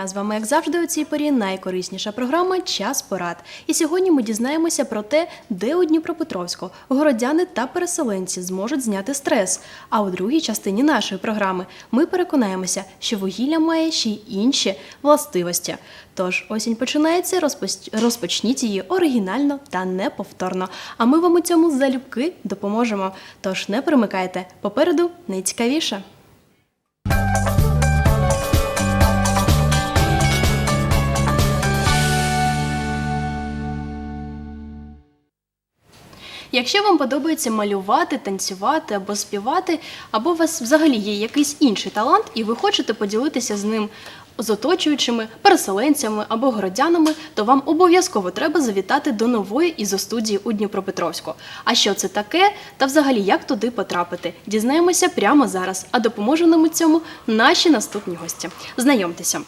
Дня! З вами, як завжди, у цій порі найкорисніша програма Час порад. І сьогодні ми дізнаємося про те, де у Дніпропетровську городяни та переселенці зможуть зняти стрес. А у другій частині нашої програми ми переконаємося, що вугілля має ще й інші властивості. Тож осінь починається, розпоч- розпочніть її оригінально та неповторно. А ми вам у цьому залюбки допоможемо. Тож не перемикайте, попереду найцікавіше. Якщо вам подобається малювати, танцювати або співати, або у вас взагалі є якийсь інший талант, і ви хочете поділитися з ним з оточуючими, переселенцями або городянами, то вам обов'язково треба завітати до нової ізостудії у Дніпропетровську. А що це таке, та взагалі як туди потрапити? Дізнаємося прямо зараз. А допоможе нам у цьому наші наступні гості. Знайомтеся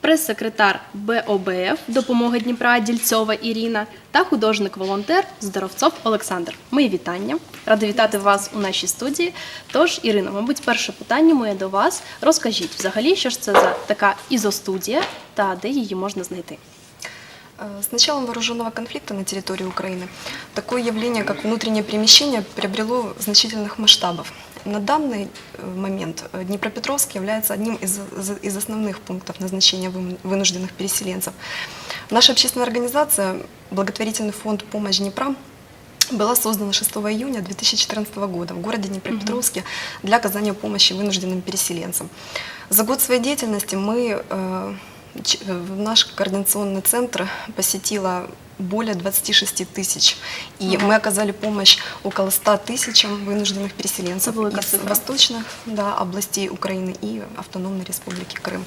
Прес-секретар БОБФ допомоги Дніпра Дільцова Ірина та художник-волонтер Здоровцов Олександр. Мої вітання. Рада вітати вас у нашій студії. Тож, Ірино, мабуть, перше питання моє до вас. Розкажіть взагалі, що ж це за така ізостудія та де її можна знайти? Э, С началом вооруженного конфликта на территории Украины такое явление, как внутреннее перемещение, приобрело значительных масштабов. На данный э, момент э, Днепропетровск является одним из, из- основных пунктов назначения вынужденных переселенцев. Наша общественная организация, благотворительный фонд «Помощь Днепра», была создана 6 июня 2014 года в городе Днепропетровске для оказания помощи вынужденным переселенцам. За год своей деятельности мы, э, в наш координационный центр посетило более 26 тысяч. И мы оказали помощь около 100 тысячам вынужденных переселенцев из восточных да, областей Украины и Автономной Республики Крым.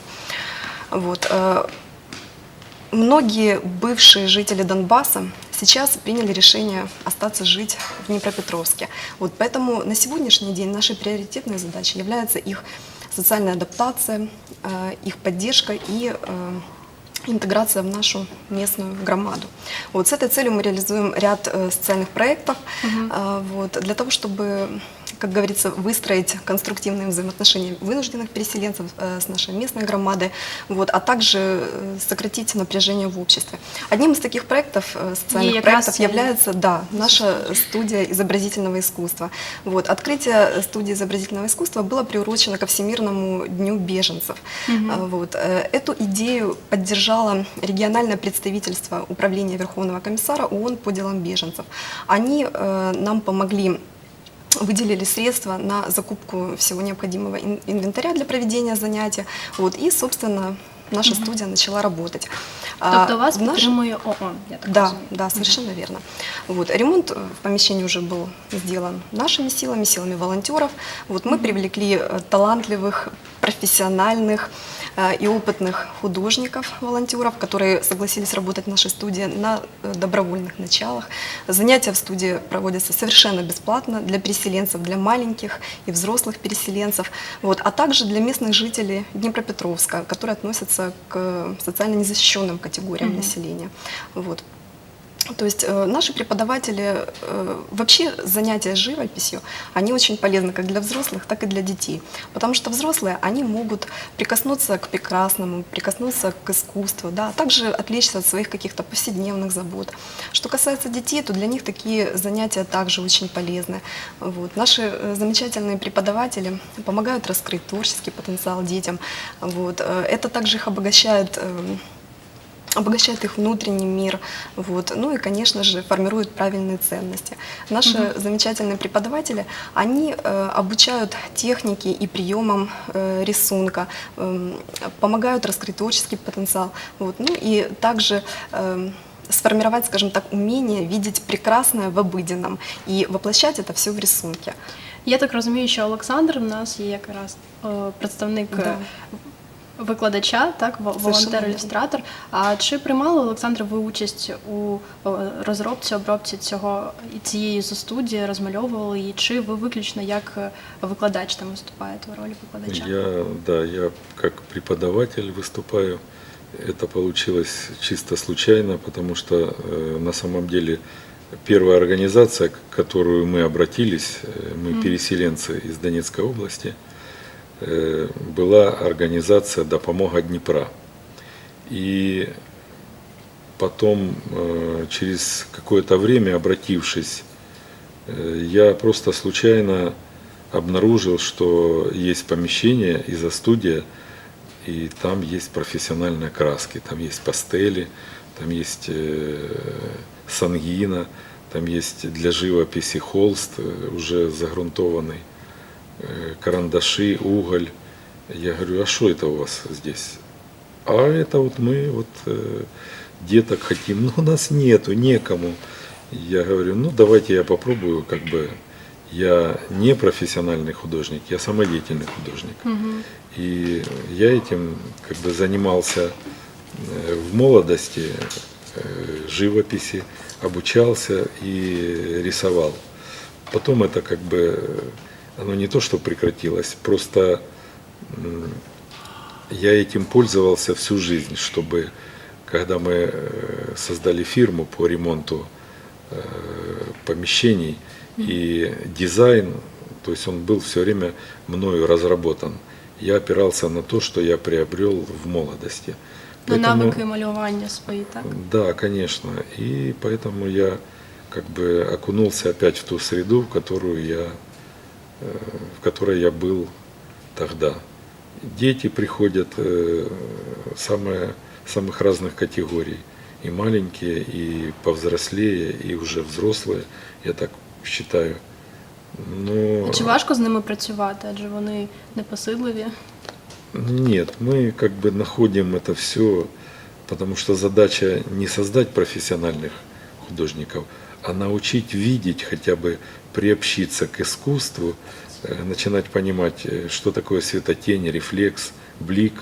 Вот. э, Многие бывшие жители Донбасса сейчас приняли решение остаться жить в Днепропетровске. Вот поэтому на сегодняшний день нашей приоритетной задачей является их социальная адаптация, э, их поддержка и э, интеграция в нашу местную громаду. Вот с этой целью мы реализуем ряд э, социальных проектов э, вот, для того, чтобы, как говорится, выстроить конструктивные взаимоотношения вынужденных переселенцев э, с нашей местной громадой, вот, а также э, сократить напряжение в обществе. Одним из таких проектов, э, социальных раз проектов является да, наша студия изобразительного искусства. Вот, открытие студии изобразительного искусства было приурочено ко Всемирному дню беженцев. А, Вот, эту идею поддержало региональное представительство Управления Верховного комиссара ООН по делам беженцев. Они э, нам помогли выделили средства на закупку всего необходимого ин- инвентаря для проведения занятия. Вот, и, собственно, наша студия начала работать. А, Тобто вас в наш- підтримує ООН, я так да, розумію. да, совершенно верно. Вот. Ремонт э, в помещении уже был сделан нашими силами, силами волонтеров. Вот мы привлекли э, талантливых, профессиональных э, и опытных художников, волонтеров, которые согласились работать в нашей студии на э, добровольных началах. Занятия в студии проводятся совершенно бесплатно для переселенцев, для маленьких и взрослых переселенцев, вот, а также для местных жителей Днепропетровска, которые относятся к социально незащищенным категориям населения. Вот. То есть э, наши преподаватели, э, вообще занятия живописью, они очень полезны как для взрослых, так и для детей. Потому что взрослые, они могут прикоснуться к прекрасному, прикоснуться к искусству, да, а также отвлечься от своих каких-то повседневных забот. Что касается детей, то для них такие занятия также очень полезны. Вот. Наши э, замечательные преподаватели помогают раскрыть творческий потенциал детям. Вот. Э, Это также их обогащает э, обогащает их внутренний мир, вот. ну и, конечно же, формирует правильные ценности. Наши замечательные преподаватели, они э, обучают технике и приемам э, рисунка, эм, помогают раскрыть творческий потенциал, вот. ну и также эм, сформировать, скажем так, умение видеть прекрасное в обыденном и воплощать это все в рисунке. Я так розумію, що Олександр в нас є якраз е, представник е, Да викладача, так, во- волонтер-ілюстратор. А чи приймали Олександр ви участь у е, розробці, обробці цього і цієї студії, розмальовували її? Чи ви виключно як е, викладач там виступаєте у ролі викладача? Я, да, я как преподаватель выступаю. Это получилось чисто случайно, потому что э, на самом деле первая организация, к которую мы обратились, э, мы переселенцы из Донецкой области, э, была организация «Допомога Днепра». И потом, э, через какое-то время, обратившись, э, я просто случайно обнаружил, что есть помещение изо-студия, и там есть профессиональные краски, там есть пастели, там есть э, сангина, там есть для живописи холст э, уже загрунтованный, э, карандаши, уголь. Я говорю, а что это у вас здесь? А это вот мы вот э, деток хотим, но у нас нету, некому. Я говорю, ну давайте я попробую, как бы я не профессиональный художник, я самодеятельный художник. И я этим как бы занимался э, в молодости, э, живописи, обучался и рисовал. Потом это как бы, э, оно не то, что прекратилось, просто я этим пользовался всю жизнь, чтобы, когда мы э, создали фирму по ремонту э, помещений и дизайн, то есть он был все время мною разработан. Я опирался на то, что я приобрел в молодости. Поэтому- навики малювання свої, так? да, конечно. И поэтому я как бы окунулся опять в ту среду, в которую я, в которой я был тогда. Дети приходят э, самые, самых разных категорий. И маленькие, и повзрослее, и уже взрослые, я так считаю. Но... А Чи важко з ними працювати, адже вони непосидливі? Нет, мы как бы находим это все, потому что задача не создать профессиональных художников, а научить видеть, хотя бы приобщиться к искусству, э, начинать понимать, э, что такое светотень, рефлекс, блик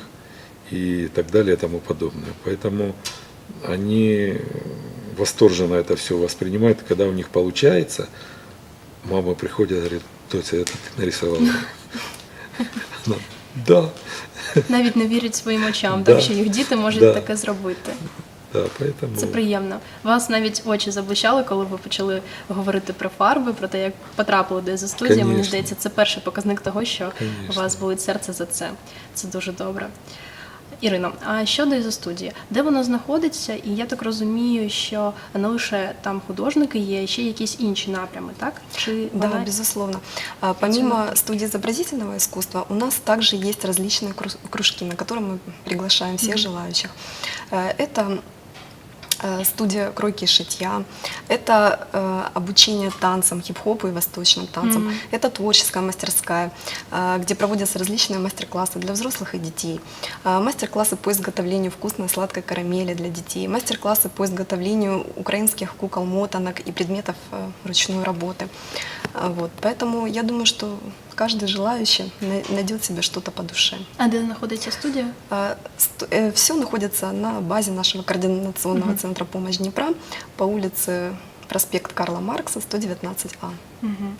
и так далее и тому подобное. Поэтому они восторженно это все воспринимают, когда у них получается, мама приходит и говорит, Тося, это ты нарисовала? Она, да. Навіть не вірять своїм очам, Да. так що їх діти можуть Да. таке зробити. Да, поэтому... Це приємно. У вас навіть очі заблищали, коли ви почали говорити про фарби, про те, як потрапили до за студії. Мені Конечно. здається, це перший показник того, що у Конечно. вас болить серце за це. Це дуже добре. Ірино, а щодо ізостудії, де воно знаходиться? І я так розумію, що не лише там художники є, ще якісь інші напрями, так? Чи Да, вона- безусловно. А, Помимо студии изобразительного искусства, у нас также есть различные кру- кружки, на которые мы приглашаем всех желающих. Э, Это э, студия кройки и шитья, это э, обучение танцам, хип-хопу и восточным танцам, Мгм. это творческая мастерская, э, где проводятся различные мастер-классы для взрослых и детей, э, мастер-классы по изготовлению вкусной сладкой карамели для детей, мастер-классы по изготовлению украинских кукол, мотанок и предметов э, ручной работы. Вот. Поэтому я думаю, что каждый желающий на- найдет себе что-то по душе. А де знаходиться студія? Все находится на базе нашего координационного центра «Помощь Днепра» по улице проспект Карла Маркса, 119А. Угу.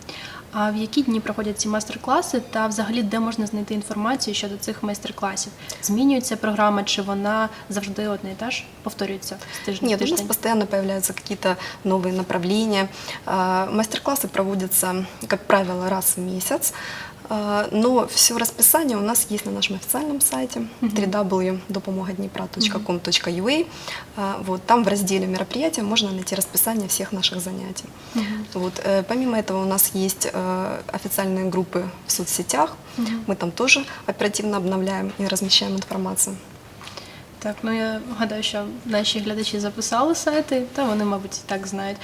А в які дні проходять ці майстер-класи, та взагалі де можна знайти інформацію щодо цих майстер-класів? Змінюється програма, чи вона завжди одна і та ж повторюється з тижня в Нет, у нас постоянно появляются какие-то новые направления. А, Мастер-классы проводятся, как правило, раз в месяц. А, Но все расписание у нас есть на нашем официальном сайте www.допомогоднепра.com.ua. А, Вот, там в разделе мероприятия можно найти расписание всех наших занятий. Вот, э, помимо этого у нас есть э, официальные группы в соцсетях. Мы там тоже оперативно обновляем и размещаем информацию. Так, ну я гадаю, що наші глядачі записали сайти, та вони, мабуть, і так знають.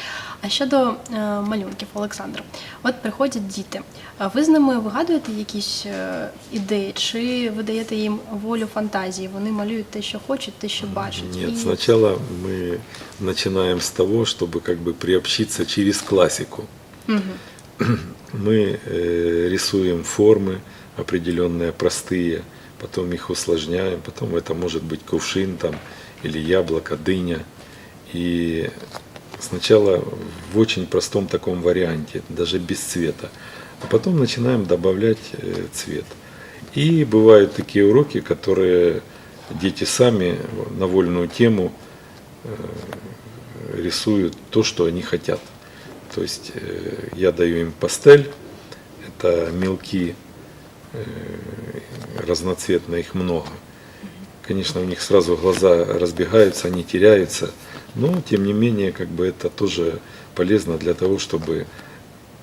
А щодо е, малюнків, Олександр, от приходять діти. А ви з ними вигадуєте якісь е, ідеї, чи ви даєте їм волю фантазії? Вони малюють те, що хочуть, те, що бачать. Нет, І- сначала мы начинаем с того, чтобы как бы приобщиться через классику. Мы э, рисуем формы определенные, простые, потом их усложняем, потом это может быть кувшин там, или яблоко, дыня. И сначала в очень простом таком варианте, даже без цвета, а потом начинаем добавлять э, цвет. И бывают такие уроки, которые дети сами на вольную тему э, рисуют то, что они хотят. То есть э, я даю им пастель, это мелки, разноцветно, их много. Конечно, у них сразу глаза разбегаются, они теряются, но тем не менее, как бы это тоже полезно для того, чтобы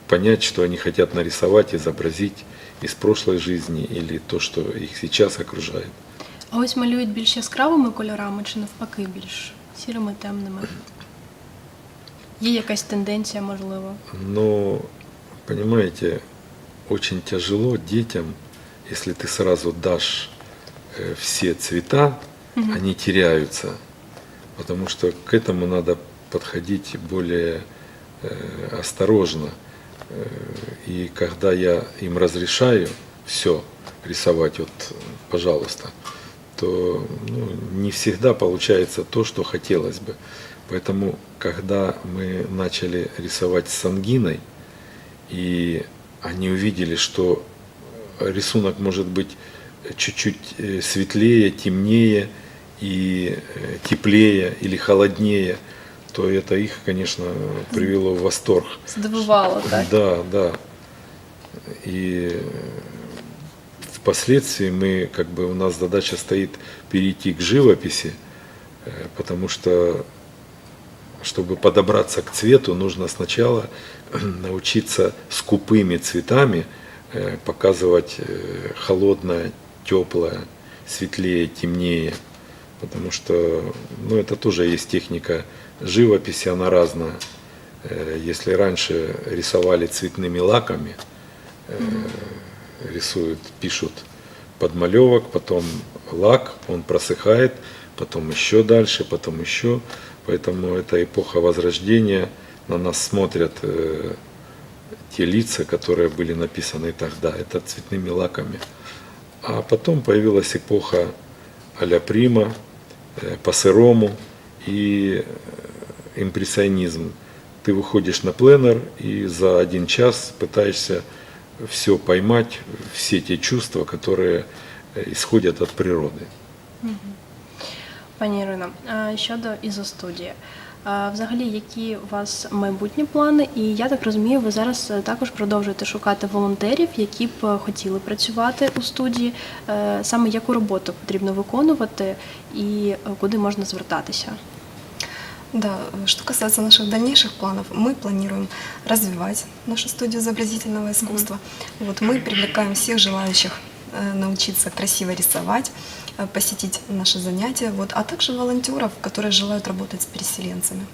понять, что они хотят нарисовать, изобразить из прошлой жизни или то, что их сейчас окружает. А ось малюють більш яскравими кольорами чи навпаки більш сірими, темними? Є якась тенденція, можливо? Но, понимаете, очень тяжело детям, если ты сразу дашь э, все цвета, они теряются. Потому что к этому надо подходить более э, осторожно. Э, И когда я им разрешаю все рисовать, вот, пожалуйста, то ну, не всегда получается то, что хотелось бы. Поэтому, когда мы начали рисовать с ангиной, и они увидели, что рисунок может быть чуть-чуть э, светлее, темнее и э, теплее или холоднее, то это их, конечно, привело в восторг. Здивувало, так? Да, да. И впоследствии мы, как бы у нас задача стоит перейти к живописи, э, потому что, чтобы подобраться к цвету, нужно сначала научиться скупыми цветами э, показывать э, холодное, теплое, светлее, темнее. Потому что, ну, это тоже есть техника живописи, она разная. Э, Если раньше рисовали цветными лаками, рисуют, пишут подмалевок, потом лак, он просыхает, потом еще дальше, потом еще. Поэтому это эпоха возрождения На нас смотрят э, те лица, которые были написаны тогда. Это цветными лаками. А потом появилась эпоха а-ля Прима, э, по-сырому и э, импрессионизм. Ты выходишь на пленер и за один час пытаешься все поймать, все те чувства, которые э, исходят от природы. Пані Ірино, а щодо ізостудії. а Взагалі, які у вас майбутні плани? І я так розумію, ви зараз е, також продовжуєте шукати волонтерів, які б е, хотіли працювати у студії. Е, Саме яку роботу потрібно виконувати і е, куди можна звертатися? Да, э, что касается наших дальнейших планов, мы планируем развивать нашу студию изобразительного искусства. Вот мы привлекаем всех желающих э, научиться красиво рисовать, э, посетить наши занятия, вот, а также волонтеров, которые желают работать с переселенцами,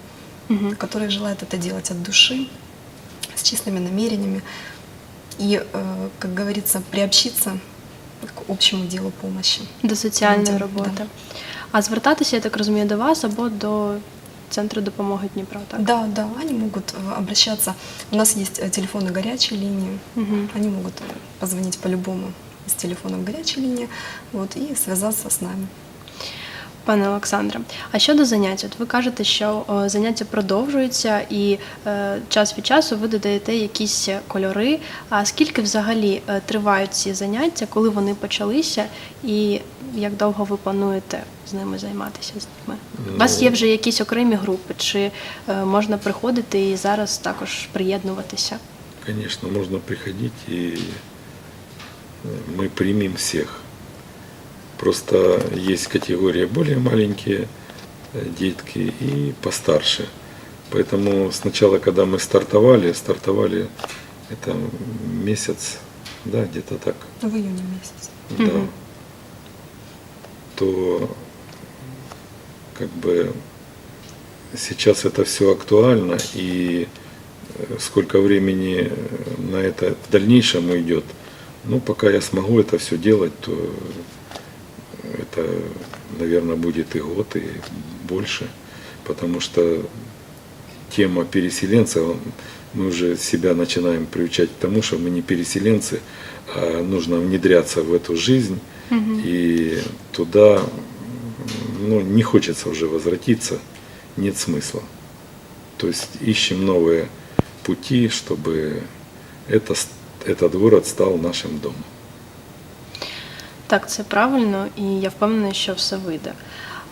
Мгм. которые желают это делать от души, с чистыми намерениями и, э, как говорится, приобщиться к общему делу помощи. До соціальної Да. роботи. А звертатися, я так розумію, до вас або до центру допомоги Дніпра, так? Да, да, они могут э, обращаться. У нас есть э, телефоны горячей линии. Мгм. Они могут э, позвонить по-любому из телефонов горячей линии вот, и связаться с нами. Пане Олександре, а щодо занять, от ви кажете, що о, заняття продовжуються і е, час від часу ви додаєте якісь кольори. А скільки взагалі е, тривають ці заняття, коли вони почалися, і як довго ви плануєте з ними займатися з дітьми? У вас Ну, є вже якісь окремі групи, чи е, можна приходити і зараз також приєднуватися? Конечно, можно приходить и э, мы примем всех. Просто есть категории более маленькие э, детки и постарше. Поэтому сначала, когда мы стартовали, стартовали это месяц, да, где-то так, В июне месяце. да, Мгм. то как бы сейчас это все актуально и э, сколько времени на это в дальнейшем уйдет. Ну, пока я смогу это все делать, то это, наверное, будет и год, и больше, потому что тема переселенцев, мы уже себя начинаем приучать к тому, что мы не переселенцы, а нужно внедряться в эту жизнь, и туда ну, не хочется уже возвратиться, нет смысла. То есть ищем новые пути, чтобы это, с- этот город стал нашим домом. Так, це правильно, і я впевнена, що все вийде.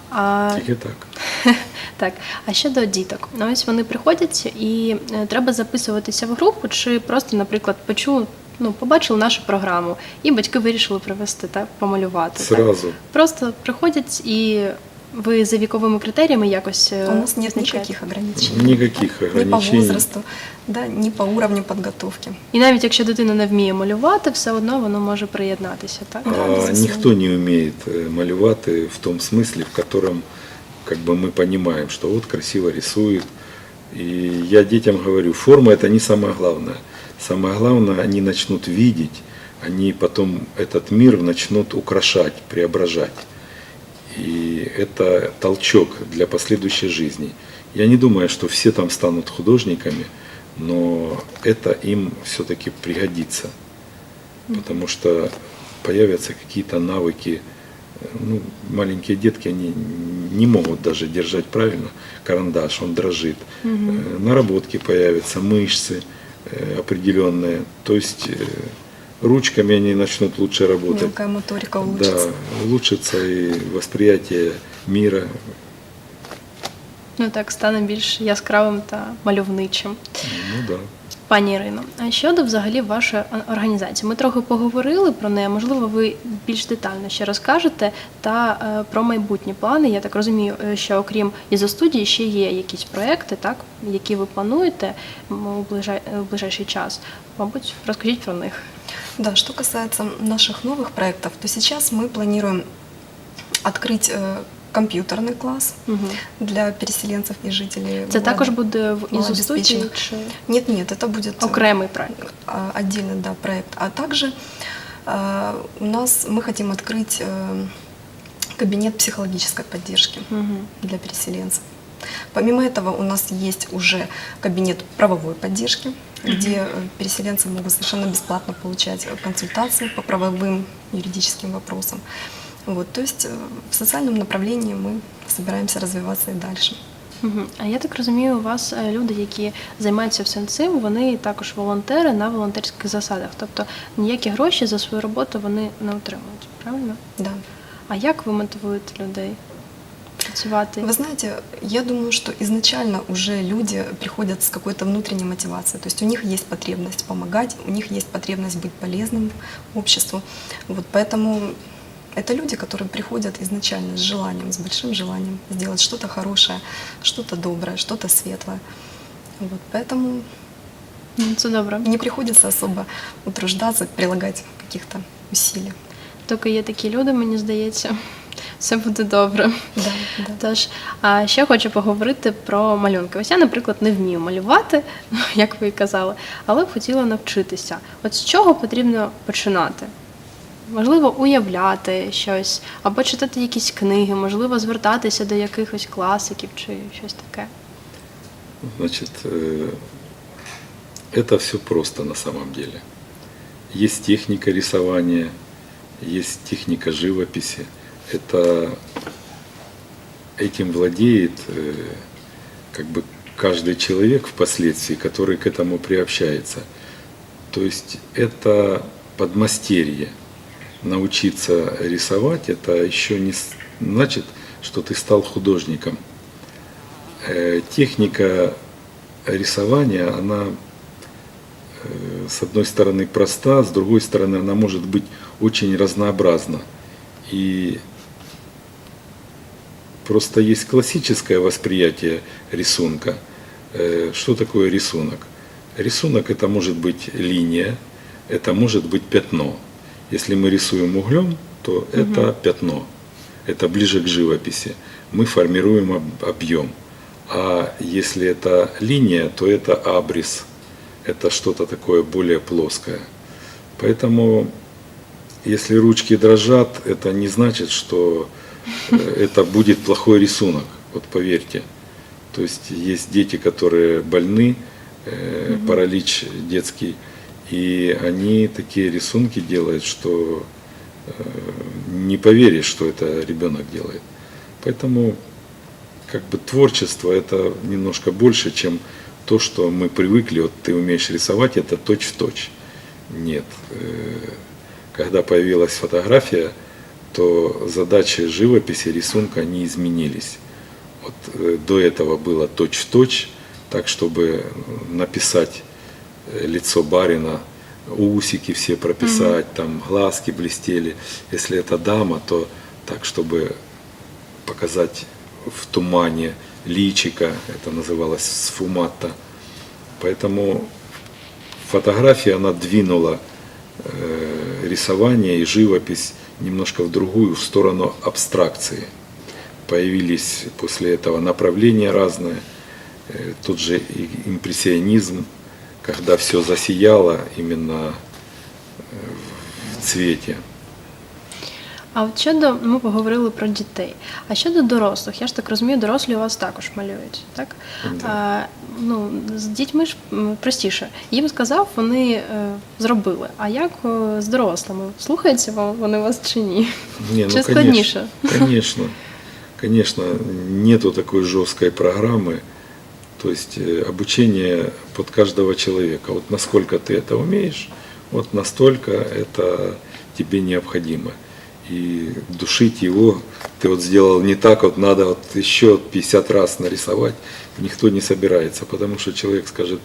А Тільки так. Так, а щодо діток, ну ось вони приходять і е, треба записуватися в групу, чи просто, наприклад, почув ну, побачили нашу програму, і батьки вирішили привезти, так, помалювати. Так? Просто приходять і ви за віковими критеріями якось е, У нас нет визначаєте? никаких ограничений. Никаких Ни по ограничений. возрасту, да, ни по уровню подготовки. І навіть якщо дитина не вміє малювати, все одно воно може приєднатися, так? Да, А безусловно. никто не умеет э, малювати в том смысле, в котором как бы мы понимаем, что вот красиво рисует. И я детям говорю, форма это не самое главное. Самое главное, они начнут видеть, они потом этот мир начнут украшать, преображать. И это толчок для последующей жизни. Я не думаю, что все там станут художниками, но это им все-таки пригодится. Потому что появятся какие-то навыки. Ну, маленькие детки, они не могут даже держать правильно карандаш, он дрожит. Э, Наработки появятся, мышцы э, определенные. То есть э, ручками они начнут лучше работать. Мелкая моторика улучшится. Да, улучшится и восприятие мира. Ну так стане більш яскравим та мальовничим. Ну да. Пані Ірино, а щодо взагалі вашої о- організації, ми трохи поговорили про неї. Можливо, ви більш детально ще розкажете та е, про майбутні плани. Я так розумію, е, що окрім ізостудії ще є якісь проекти, так які ви плануєте м, у ближай, у ближайший час. Мабуть, розкажіть про них. Да, что касается наших новых проектов, то сейчас мы планируем открыть э, компьютерный класс Угу. для переселенцев и жителей. Це города. також буде в ізостудії малообеспеченных. чи Нет, нет, это будет э, окремий проект. а, отдельный да, проект. А также э, у нас мы хотим открыть э, кабинет психологической поддержки Угу. для переселенцев. Помимо этого у нас есть уже кабинет правовой поддержки, где э, переселенцы могут совершенно бесплатно получать э, консультации по правовым юридическим вопросам. Вот, то есть э, в социальном направлении мы собираемся развиваться и дальше. Мгм. А я так розумію, у вас е, люди, які займаються всім цим, вони також волонтери на волонтерських засадах. Тобто ніякі гроші за свою роботу вони не отримують, правильно? Да. А як ви мотивуєте людей працювати? Вы знаете, я думаю, что изначально уже люди приходят с какой-то внутренней мотивацией. То есть у них есть потребность помогать, у них есть потребность быть полезным обществу. Вот поэтому это люди, которые приходят изначально с желанием, с большим желанием сделать что-то хорошее, что-то доброе, что-то светлое. Вот поэтому Ну, Це добре. не приходится особо утруждаться, прилагать каких-то усилий. Доки є такі люди, мені здається, все буде добре. Да, да. Тож, а ще хочу поговорити про малюнки. Ось я, наприклад, не вмію малювати, як ви і казали, але б хотіла навчитися. От з чого потрібно починати? Можливо, уявляти щось, або читати якісь книги, можливо, звертатися до якихось класиків чи щось таке. Значит, это все просто на самом деле. Есть техника рисования, есть техника живописи. Это этим владеет как бы каждый человек впоследствии, который к этому приобщается. То есть это подмастерье. Научиться рисовать, это еще не значит, что ты стал художником. Э, техника рисования, она э, с одной стороны проста, с другой стороны она может быть очень разнообразна. И просто есть классическое восприятие рисунка. Э, Что такое рисунок? Рисунок это может быть линия, это может быть пятно. Если мы рисуем углем, то это пятно. Это ближе к живописи. Мы формируем об- объем. А если это линия, то это абрис. Это что-то такое более плоское. Поэтому, если ручки дрожат, это не значит, что э, это будет плохой рисунок. Вот поверьте. То есть есть дети, которые больны, э, паралич детский, и они такие рисунки делают, что э, не поверишь, что это ребенок делает. Поэтому как бы творчество это немножко больше, чем то, что мы привыкли, вот ты умеешь рисовать, это точь в точь. Нет. Э, Когда появилась фотография, то задачи живописи, рисунка, они изменились. Вот э, до этого было точь в точь, так чтобы написать лицо барина усики все прописать, там глазки блестели. Если это дама, то так, чтобы показать в тумане личика, это называлось сфуматта. Поэтому фотография, она двинула э, рисование и живопись немножко в другую, в сторону абстракции. Появились после этого направления разные, Э, тот же импрессионизм, когда все засияло именно э, в цвете. А от щодо ми поговорили про дітей. А щодо дорослих, я ж так розумію, дорослі у вас також малюють, так? Да. А, ну, з дітьми ж простіше. Їм сказав, вони е, зробили. А як е, з дорослими? Слухаються вам вони вас чи ні? Не, ну, Чи складніше? Конечно, конечно, нету такой жесткой программы. То есть э, обучение под каждого человека. Вот насколько ты это умеешь, вот настолько это тебе необходимо. И душить его ты вот сделал не так, вот надо вот еще 50 раз нарисовать, никто не собирается, потому что человек скажет,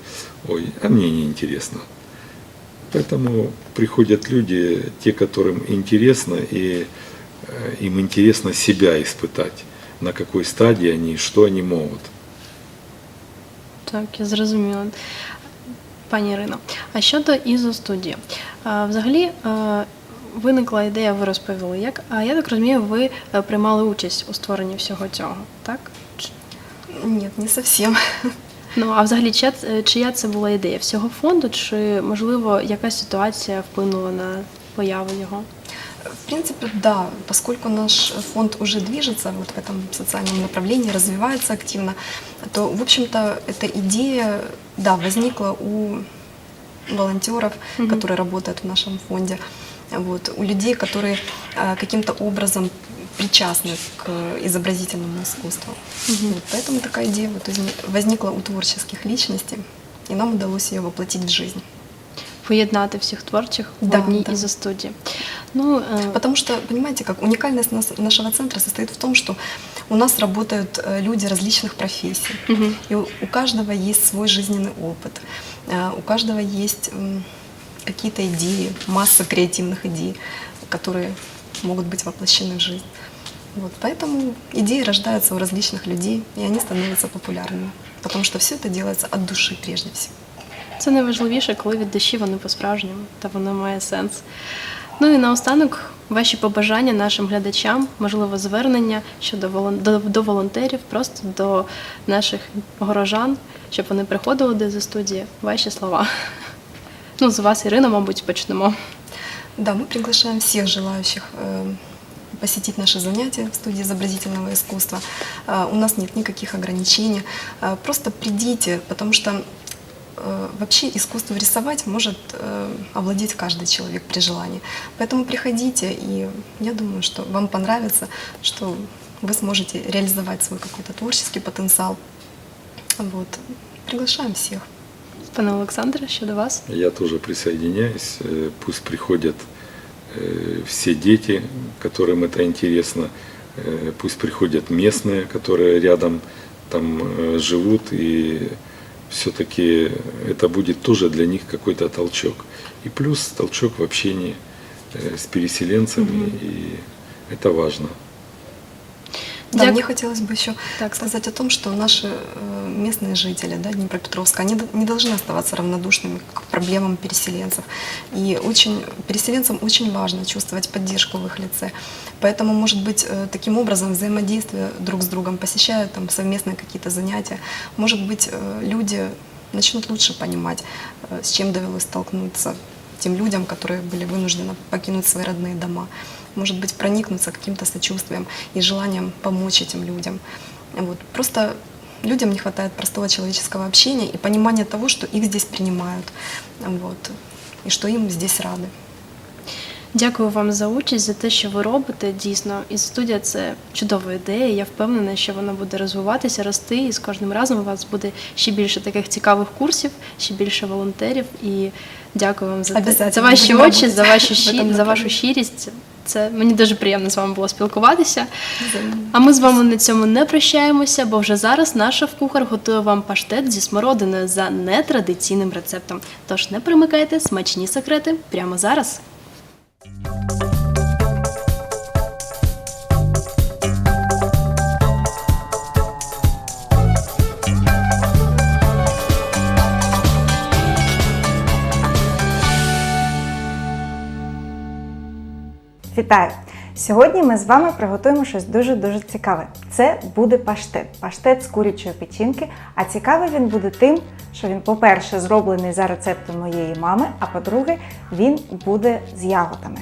ой, а мне не интересно. Поэтому приходят люди, те, которым интересно, и э, им интересно себя испытать, на какой стадии они, что они могут. Так, я зрозуміла. Пані Ірино, а щодо ізостудії, взагалі е, виникла ідея, ви розповіли, як, а я так розумію, ви е, приймали участь у створенні всього цього, так? Нет, не совсем. Ну, а взагалі, чия, чия це була ідея? Всього фонду, чи, можливо, якась ситуація вплинула на появу його? В принципе, да, поскольку наш фонд уже движется вот в этом социальном направлении, развивается активно, то, в общем-то, эта идея, да, возникла у волонтеров, Мгм. которые работают в нашем фонде, вот, у людей, которые э, каким-то образом причастны к изобразительному искусству. Мгм. Вот поэтому такая идея вот возникла у творческих личностей, и нам удалось ее воплотить в жизнь Поєднати всіх творчих в Да, одній да. із студій. Ну, е, Потому что, понимаете, как уникальность нас- нашего центра состоит в том, что у нас работают э, люди различных профессий. мгм. И у у каждого есть свой жизненный опыт, э, у каждого есть м, какие-то идеи, масса креативных идей, которые могут быть воплощены в жизнь. Вот, поэтому идеи рождаются у различных людей, и они становятся популярными. Потому что все это делается от души прежде всего. Це найважливіше, коли від душі воно по-справжньому, та воно має сенс. Ну і наостанок ваші побажання нашим глядачам, можливо, звернення щодо волон- до, до волонтерів, просто до наших горожан, щоб вони приходили до студії. Ваші слова. Ну, з вас, Ірина, мабуть, почнемо. Да, мы приглашаем всех желающих э, посетить наши занятия в студии изобразительного искусства. Э, У нас нет никаких ограничений. Э, Просто придите, потому что э, вообще искусство рисовать может э, овладеть каждый человек при желании. Поэтому приходите, и я думаю, что вам понравится, что вы сможете реализовать свой какой-то творческий потенциал. Вот. Приглашаем всех. Пане Олександре, щодо вас. Я тоже присоединяюсь. Э, Пусть приходят э, все дети, которым это интересно. Э, Пусть приходят местные, которые рядом там э, живут. И все-таки это будет тоже для них какой-то толчок. И плюс толчок в общении э, с переселенцами. И это важно. Да, Дяк- мне хотелось бы еще Так. сказать о том, что наши э, местные жители да, Днепропетровска, они не должны оставаться равнодушными к проблемам переселенцев. И очень, переселенцам очень важно чувствовать поддержку в их лице. Поэтому, может быть, э, таким образом взаимодействие друг с другом, посещая там совместные какие-то занятия, может быть, э, люди начнут лучше понимать, с чем довелось столкнуться тем людям, которые были вынуждены покинуть свои родные дома Может быть, проникнуться каким-то сочувствием и желанием помочь этим людям. Вот. Просто людям не хватает простого человеческого общения и понимания того, что их здесь принимают. Вот. И что им здесь рады. Дякую вам за участь, за те, що ви робите. Дійсно, і студія це чудова ідея. Я впевнена, що вона буде розвиватися, рости, і з кожним разом у вас буде ще більше таких цікавих курсів, ще більше волонтерів. І дякую вам за, те, за Обязательно ваші будемо очі, за робити вашу в щі, этом за вашу направлении. щирість. Це мені дуже приємно з вами було спілкуватися. А ми з вами на цьому не прощаємося, бо вже зараз наш шеф-кухар готує вам паштет зі смородиною за нетрадиційним рецептом. Тож не примикайте смачні секрети прямо зараз. Вітаю! Сьогодні ми з вами приготуємо щось дуже-дуже цікаве. Це буде паштет. Паштет з курячої печінки. А цікавий він буде тим, що він, по-перше, зроблений за рецептом моєї мами, а по-друге, він буде з ягодами.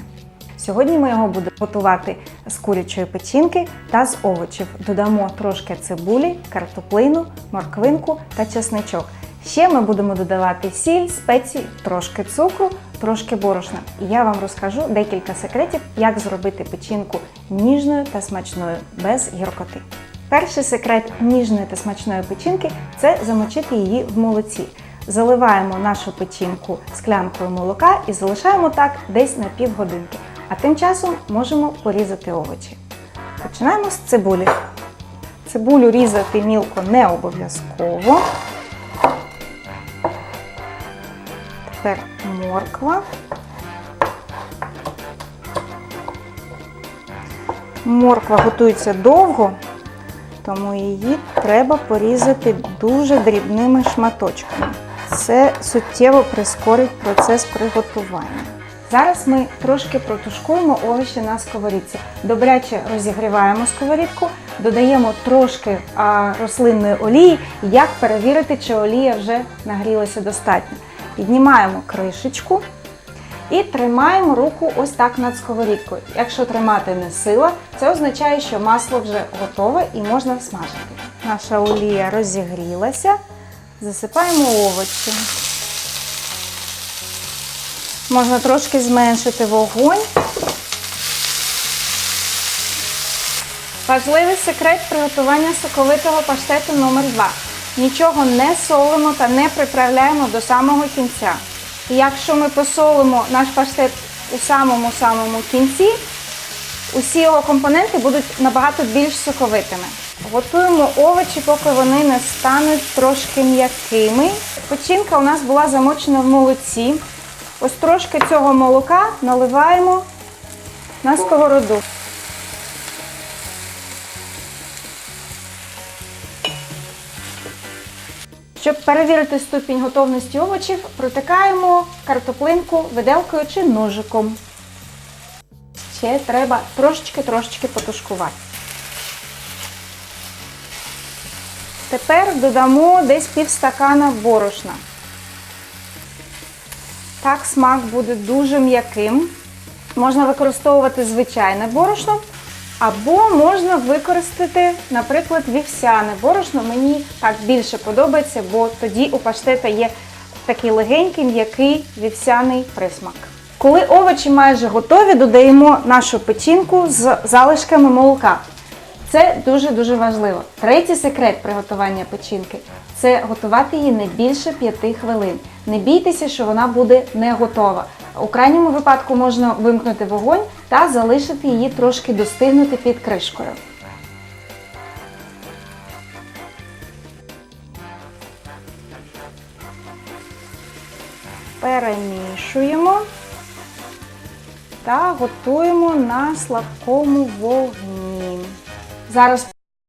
Сьогодні ми його будемо готувати з курячої печінки та з овочів. Додамо трошки цибулі, картоплину, морквинку та чесничок. Ще ми будемо додавати сіль, спеції, трошки цукру, трошки борошна. І я вам розкажу декілька секретів, як зробити печінку ніжною та смачною без гіркоти. Перший секрет ніжної та смачної печінки це замочити її в молоці. Заливаємо нашу печінку склянкою молока і залишаємо так десь на півгодинки. А тим часом можемо порізати овочі. Починаємо з цибулі. Цибулю різати мілко не обов'язково. Тепер морква. Морква готується довго, тому її треба порізати дуже дрібними шматочками. Це суттєво прискорить процес приготування. Зараз ми трошки протушкуємо овочі на сковорідці. Добряче розігріваємо сковорідку, додаємо трошки рослинної олії. Як перевірити, чи олія вже нагрілася достатньо? Піднімаємо кришечку і тримаємо руку ось так над сковорідкою. Якщо тримати не сила, це означає, що масло вже готове і можна смажити. Наша олія розігрілася. Засипаємо овочі. Можна трошки зменшити вогонь. Важливий секрет приготування соковитого паштету номер 2 Нічого не солимо та не приправляємо до самого кінця. І якщо ми посолимо наш паштет у самому-самому кінці, усі його компоненти будуть набагато більш соковитими. Готуємо овочі, поки вони не стануть трошки м'якими. Печінка у нас була замочена в молоці. Ось трошки цього молока наливаємо на сковороду. Щоб перевірити ступінь готовності овочів, протикаємо картоплинку виделкою чи ножиком. Ще треба трошечки-трошечки потушкувати. Тепер додамо десь пів стакана борошна. Так смак буде дуже м'яким. Можна використовувати звичайне борошно, або можна використати, наприклад, вівсяне борошно. Мені так більше подобається, бо тоді у паштета є такий легенький, м'який вівсяний присмак. Коли овочі майже готові, додаємо нашу печінку з залишками молока. Це дуже-дуже важливо. Третій секрет приготування печінки це готувати її не більше 5 хвилин. Не бійтеся, що вона буде не готова. У крайньому випадку можна вимкнути вогонь та залишити її трошки достигнути під кришкою. Перемішуємо та готуємо на слабкому вогні. Зараз